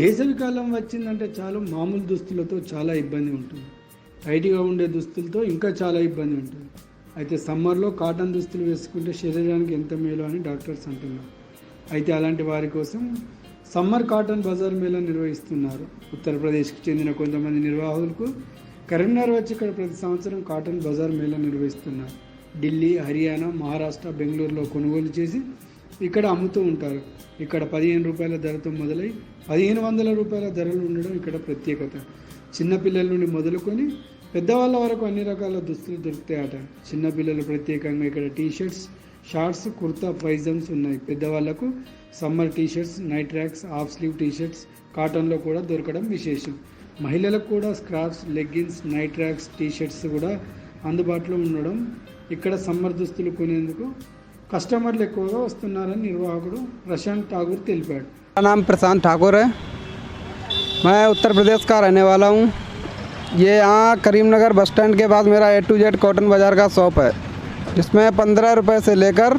వేసవికాలం వచ్చిందంటే చాలు మామూలు దుస్తులతో చాలా ఇబ్బంది ఉంటుంది. టైట్గా ఉండే దుస్తులతో ఇంకా చాలా ఇబ్బంది ఉంటుంది. అయితే సమ్మర్లో కాటన్ దుస్తులు వేసుకుంటే శరీరానికి ఎంత మేలు అని డాక్టర్స్ అంటున్నారు. అయితే అలాంటి వారి కోసం సమ్మర్ కాటన్ బజార్ మేళా నిర్వహిస్తున్నారు. ఉత్తరప్రదేశ్కి చెందిన కొంతమంది నిర్వాహకులకు కరీంనగర్ వచ్చి ఇక్కడ ప్రతి సంవత్సరం కాటన్ బజార్ మేళా నిర్వహిస్తున్నారు. ఢిల్లీ హర్యానా మహారాష్ట్ర బెంగళూరులో కొనుగోలు చేసి ఇక్కడ అమ్ముతూ ఉంటారు. ఇక్కడ పదిహేను రూపాయల ధరతో మొదలై పదిహేను వందల రూపాయల ధరలు ఉండడం ఇక్కడ ప్రత్యేకత. చిన్నపిల్లల నుండి మొదలుకొని పెద్దవాళ్ళ వరకు అన్ని రకాల దుస్తులు దొరుకుతాయట. చిన్నపిల్లలు ప్రత్యేకంగా ఇక్కడ టీషర్ట్స్ షార్ట్స్ కుర్తా పైజమ్స్ ఉన్నాయి. పెద్దవాళ్ళకు summer T shirts night racks half sleeve T shirts కాటన్లో కూడా దొరకడం విశేషం. మహిళలకు కూడా scraps leggings night racks T shirts కూడా అందుబాటులో ఉండడం. ఇక్కడ సమ్మర్ దుస్తులు కొనేందుకు కస్టమర్లు ఎక్కువగా వస్తున్నారని నిర్వాహకుడు ప్రశాంత్ ఠాగూర్ తెలిపాడు मेरा नाम प्रशांत ठाकुर है मैं उत्तर प्रदेश का रहने वाला हूँ ये यहाँ करीमनगर बस स्टैंड के पास मेरा ए टू जेड कॉटन बाज़ार का शॉप है जिसमें पंद्रह रुपये से लेकर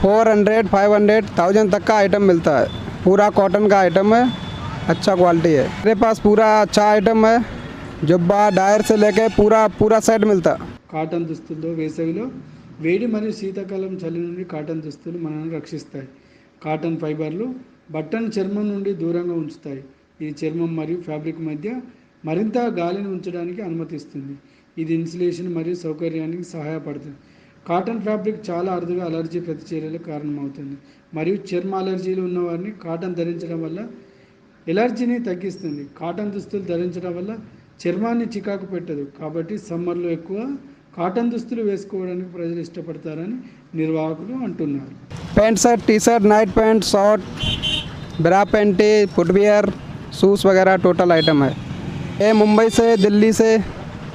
four hundred five hundred thousand तक का आइटम मिलता है पूरा कॉटन का आइटम है अच्छा क्वालिटी है मेरे पास पूरा अच्छा आइटम है जुब्बा डायर से लेके पूरा पूरा सेट मिलता है కాటన్ దుస్తులతో వేసవిలో వేడి మరియు శీతాకాలం చలి నుండి కాటన్ దుస్తులు మనల్ని రక్షిస్తాయి. కాటన్ ఫైబర్లు బట్టను చర్మం నుండి దూరంగా ఉంచుతాయి. ఇది చర్మం మరియు ఫ్యాబ్రిక్ మధ్య మరింత గాలిని ఉంచడానికి అనుమతిస్తుంది. ఇది ఇన్సులేషన్ మరియు సౌకర్యానికి సహాయపడుతుంది. కాటన్ ఫ్యాబ్రిక్ చాలా అరుదుగా అలర్జీ ప్రతిచర్యలకు కారణమవుతుంది. మరియు చర్మ అలర్జీలు ఉన్నవారిని కాటన్ ధరించడం వల్ల ఎలర్జీని తగ్గిస్తుంది. కాటన్ దుస్తులు ధరించడం వల్ల చర్మాన్ని చికాకు పెట్టదు. కాబట్టి సమ్మర్లో ఎక్కువ కాటన్ దుస్తులు వేసుకోవడానికి ప్రజలు ఇష్టపడతారని నిర్వాహకులు అంటున్నారు pant shirt T shirt night pant short bra panty footwear shoes वगैरह टोटल आइटम है ये मुंबई से दिल्ली से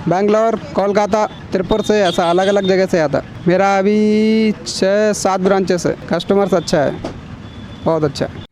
बैंगलोर कोलकाता त्रिपुर से ऐसा अलग अलग जगह से आता है मेरा अभी छः सात ब्रांचेस है कस्टमर्स अच्छा है बहुत अच्छा है